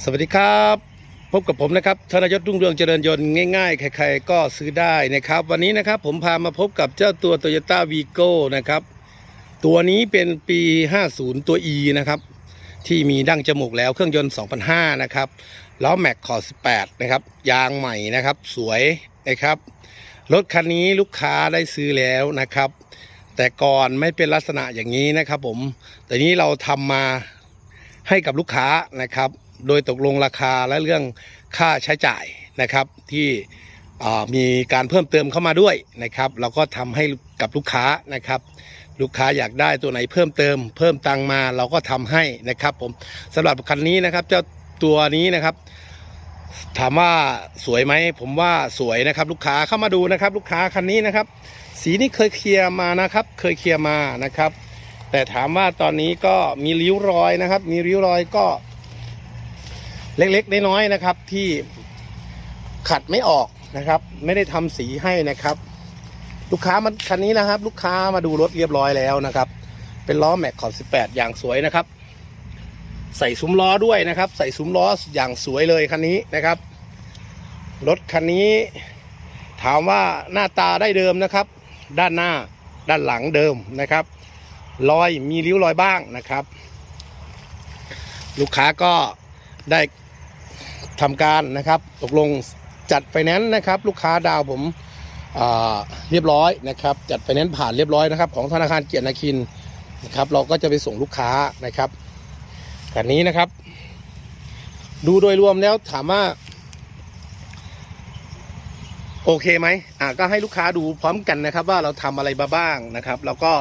สวัสดีครับ พบกับผมนะครับธนยศรุ่งเรืองเจริญยนต์ง่ายๆ ใครๆก็ซื้อได้นะครับ วันนี้นะครับผมพามาพบกับเจ้าตัว Toyota Vigo นะครับ ตัวนี้เป็นปี 50 ตัว E นะครับ ที่มีดั้งจมูกแล้วเครื่องยนต์ 2005 นะครับล้อแม็กขอ18 นะครับ ยางใหม่นะครับ สวยนะครับ รถคันนี้ลูกค้าได้ซื้อแล้วนะครับ แต่ก่อนไม่เป็นลักษณะอย่างนี้นะครับผม แต่นี้เราทำมาให้กับลูกค้านะครับ โดยตกลงราคาและเรื่องค่าใช้จ่ายนะครับ ที่มีการเพิ่มเติมเข้ามาด้วยนะครับ เราก็ทำให้กับลูกค้านะครับ ลูกค้าอยากได้ตัวไหนเพิ่มเติม เพิ่มตังมาเราก็ทำให้นะครับผมสำหรับคันนี้นะครับเจ้าตัวนี้นะครับ ถามว่าสวยไหมผมว่าสวยนะครับ ลูกค้าเข้ามาดูนะครับ ลูกค้าคันนี้นะครับ สีนี้เคยเคลียร์มานะครับ เคยเคลียร์มานะครับ แต่ถามว่าตอนนี้ก็มีริ้วรอยนะครับ มีริ้วรอยก็ เล็กๆน้อยๆนะครับ ที่ขัดไม่ออกนะครับ ไม่ได้ทำสีให้นะครับ ลูกค้ามันคันนี้นะครับ ลูกค้ามาดูรถเรียบร้อยแล้วนะครับ เป็นล้อแม็กขอบ 18 อย่างสวยนะครับ ใส่ซุ้มล้อด้วยนะครับ ใส่ซุ้มล้ออย่างสวยเลยคันนี้นะครับ รถคันนี้ ถามว่าหน้าตาได้เดิมนะครับ ด้านหน้าด้านหลังเดิมนะครับรอยมีริ้วรอยบ้างนะครับ ลูกค้าก็ได้ ทำการนะครับ ตกลงจัดไฟแนนซ์นะครับ ลูกค้าดาวผมเรียบร้อยนะครับ จัดไฟแนนซ์ผ่านเรียบร้อยนะครับ ของธนาคารเกียรตินาคินนะครับ เราก็จะไปส่งลูกค้านะครับคันนี้นะครับ ดูโดยรวมแล้วถามว่า โอเคไหมอ่าก็ให้ลูกค้าดูพร้อมกันนะครับ ว่าเราทำอะไรมาบ้างนะครับ แล้วก็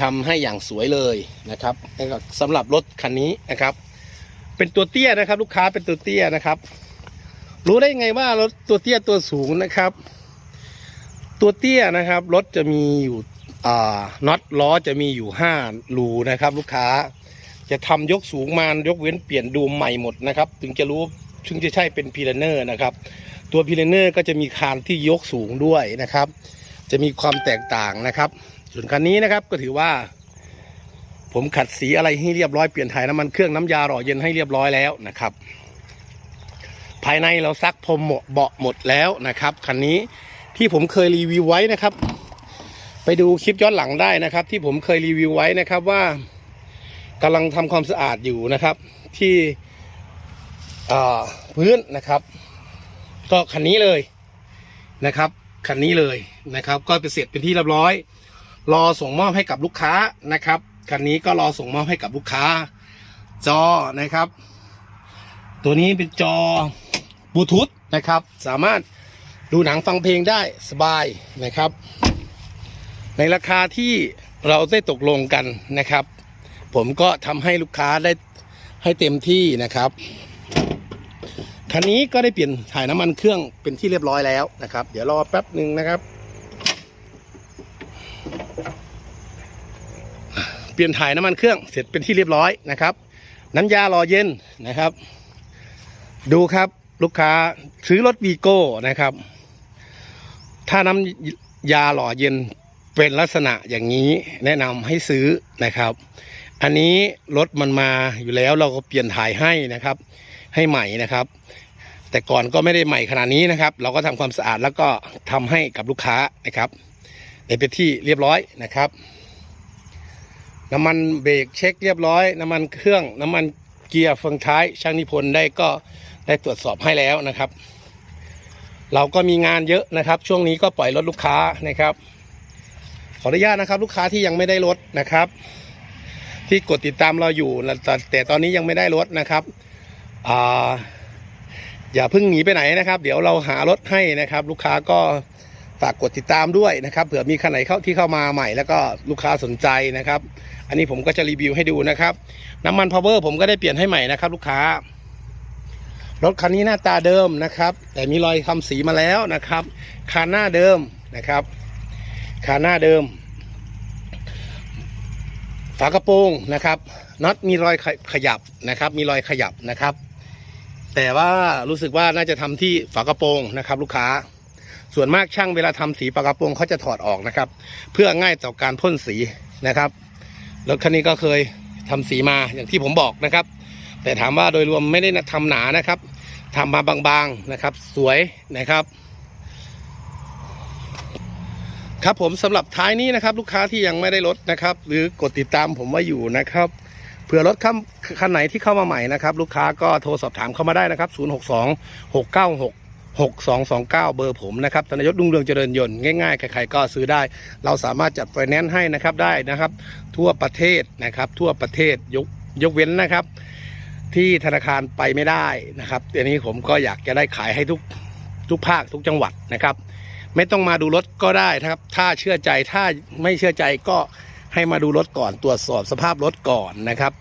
ทำให้อย่างสวยเลยนะครับสำหรับรถคันนี้นะครับ เป็นตัวเตี้ยนะครับ ลูกค้าเป็นตัวเตี้ยนะครับ รู้ได้ไงว่ารถตัวเตี้ยตัวสูงนะครับ ตัวเตี้ยนะครับรถจะมีอยู่อ่าน็อตล้อจะมีอยู่ห้ารูนะครับ ลูกค้าจะทำยกสูงมายกเว้นเปลี่ยนดูมใหม่หมดนะครับ ถึงจะรู้ถึงจะใช่เป็นพีเรเนอร์นะครับ ตัวพีเรเนอร์ก็จะมีคานที่ยกสูงด้วยนะครับ จะมีความแตกต่างนะครับ ส่วนคันนี้นะครับก็ถือว่า ผมขัดสีอะไรให้เรียบร้อยเปลี่ยนถ่ายน้ำมันเครื่องน้ำยาหล่อเย็นให้เรียบร้อยแล้วนะครับ ภายในเราซักพรมเบาะหมดแล้วนะครับคันนี้ที่ผมเคยรีวิวไว้นะครับ ไปดูคลิปย้อนหลังได้นะครับ ที่ผมเคยรีวิวไว้นะครับว่ากำลังทำความสะอาดอยู่นะครับ ที่พื้นนะครับ ก็คันนี้เลยนะครับคันนี้เลยนะครับ ก็เป็นเสร็จเป็นที่เรียบร้อย รอส่งมอบให้กับลูกค้านะครับ คันนี้ก็รอส่งมอบให้กับลูกค้า จอนะครับ ตัวนี้เป็นจอบลูทูธนะครับ สามารถดูหนังฟังเพลงได้สบายนะครับ ในราคาที่เราได้ตกลงกันนะครับ ผมก็ทำให้ลูกค้าได้ให้เต็มที่นะครับคันนี้ก็ได้เปลี่ยนถ่ายน้ำมันเครื่องเป็นที่เรียบร้อยแล้วนะครับ เดี๋ยวรอแป๊บหนึ่งนะครับ เปลี่ยนถ่ายน้ำมันเครื่องเสร็จเป็นที่เรียบร้อยนะครับ น้ำยารอเย็นนะครับ ดูครับลูกค้าซื้อรถวีโก้นะครับ ถ้าน้ำยาหล่อเย็นเป็นลักษณะอย่างนี้แนะนำให้ซื้อนะครับ อันนี้รถมันมาอยู่แล้วเราก็เปลี่ยนถ่ายให้นะครับ ให้ใหม่นะครับ แต่ก่อนก็ไม่ได้ใหม่ขนาดนี้นะครับ เราก็ทำความสะอาดแล้วก็ทำให้กับลูกค้านะครับในเป็นที่เรียบร้อยนะครับ น้ำมันเบรกเช็คเรียบร้อย น้ำมันเครื่อง น้ำมันเกียร์เฟืองท้าย ช่างนิพนธ์ได้ก็ได้ตรวจสอบให้แล้วนะครับ เราก็มีงานเยอะนะครับ ช่วงนี้ก็ปล่อยรถลูกค้านะครับ ขออนุญาตนะครับ ลูกค้าที่ยังไม่ได้รถนะครับ ที่กดติดตามเราอยู่แต่แต่ตอนนี้ยังไม่ได้รถนะครับอ่าอย่าเพิ่งหนีไปไหนนะครับ เดี๋ยวเราหารถให้นะครับ ลูกค้าก็ ฝากกดติดตามด้วยนะครับเผื่อมีคันไหนเข้าที่เข้ามาใหม่ แล้วก็ลูกค้าสนใจนะครับ อันนี้ผมก็จะรีวิวให้ดูนะครับ น้ำมันพาวเวอร์ผมก็ได้เปลี่ยนให้ใหม่นะครับ ลูกค้ารถคันนี้หน้าตาเดิมนะครับ แต่มีรอยทำสีมาแล้วนะครับคานหน้าเดิมนะครับคานหน้าเดิม ฝากระโปรงนะครับน็อตมีรอยขขยับนะครับ มีรอยขยับนะครับ แต่ว่ารู้สึกว่าน่าจะทำที่ฝากระโปรงนะครับ ลูกค้า ส่วนมากช่างเวลาทำสีฝากกระโปรงเขาจะถอดออกนะครับ เพื่อง่ายต่อการพ่นสีนะครับรถคันนี้ก็เคยทำสีมาอย่างที่ผมบอกนะครับ แต่ถามว่าโดยรวมไม่ได้ทำหนานะครับทำมาบางๆนะครับ สวยนะครับครับผมสำหรับท้ายนี้นะครับ ลูกค้าที่ยังไม่ได้รถนะครับ หรือกดติดตามผมไว้อยู่นะครับเผื่อรถคันไหนที่เข้ามาใหม่นะครับ ลูกค้าก็โทรสอบถามเข้ามาได้นะครับ 062 696 6229 เบอร์ผมนะครับธนยศดุงเรืองเจริญยนต์ง่ายๆ ใครๆก็ซื้อได้ เราสามารถจัดไฟแนนซ์ให้นะครับได้นะครับ ทั่วประเทศนะครับ ทั่วประเทศยกยกเว้นนะครับ ที่ธนาคารไปไม่ได้นะครับเดี๋ยวนี้ผมก็อยากจะได้ขายให้ทุกทุกภาคทุกจังหวัดนะครับ ไม่ต้องมาดูรถก็ได้นะครับ ถ้าเชื่อใจถ้าไม่เชื่อใจก็ให้มาดูรถก่อนตรวจสอบสภาพรถก่อนนะครับ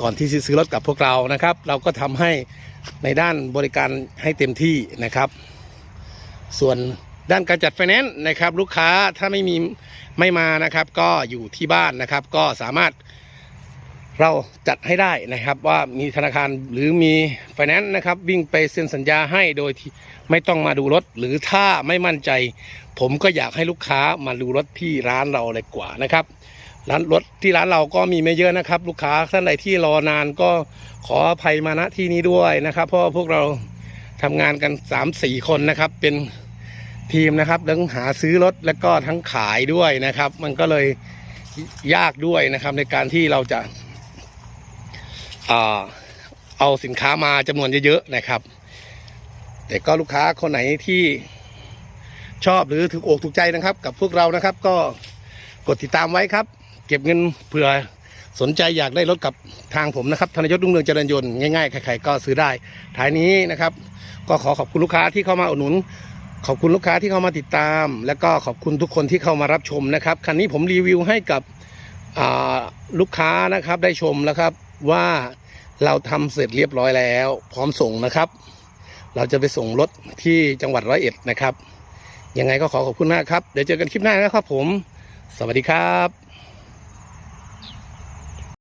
ก่อนที่จะซื้อรถกับพวกเรานะครับ เราก็ทำให้ ในด้านบริการให้เต็มที่นะครับ ส่วนด้านการจัดไฟแนนซ์นะครับ ลูกค้าถ้าไม่มีไม่มานะครับ ก็อยู่ที่บ้านนะครับ ก็สามารถเราจัดให้ได้นะครับว่ามีธนาคารหรือมีไฟแนนซ์นะครับ วิ่งไปเซ็นสัญญาให้โดยที่ไม่ต้องมาดูรถ หรือถ้าไม่มั่นใจ ผมก็อยากให้ลูกค้ามาดูรถที่ร้านเราเลยกว่านะครับ ร้านรถที่ร้านเราก็มีไม่เยอะนะครับ ลูกค้าท่านใดที่รอนานก็ขออภัยมาณที่นี้ด้วยนะครับ เพราะพวกเราทำงานกัน3ามสี่คนนะครับ เป็นทีมนะครับทั้งหาซื้อรถแล้วก็ทั้งขายด้วยนะครับ มันก็เลยยากด้วยนะครับในการที่เราจะเอาสินค้ามาจำนวนเยอะๆนะครับ แต่ก็ลูกค้าคนไหนที่ชอบหรือถูกอกถูกใจนะครับ กับพวกเรานะครับ ก็กดติดตามไว้ครับ เก็บเงินเผื่อสนใจอยากได้รถกับทางผมนะครับธนยศรุ่งเรืองเจริญยนต์ง่ายๆใครๆก็ซื้อได้ท้ายนี้นะครับ ก็ขอขอบคุณลูกค้าที่เข้ามาอุดหนุน ขอบคุณลูกค้าที่เข้ามาติดตาม แล้วก็ขอบคุณทุกคนที่เข้ามารับชมนะครับคันนี้ผมรีวิวให้กับลูกค้านะครับได้ชมแล้วครับว่าเราทำเสร็จเรียบร้อยแล้ว พร้อมส่งนะครับ เราจะไปส่งรถที่จังหวัดร้อยเอ็ดนะครับยังไงก็ขอขอบคุณมากครับเดี๋ยวเจอกันคลิปหน้านะครับผม สวัสดีครับ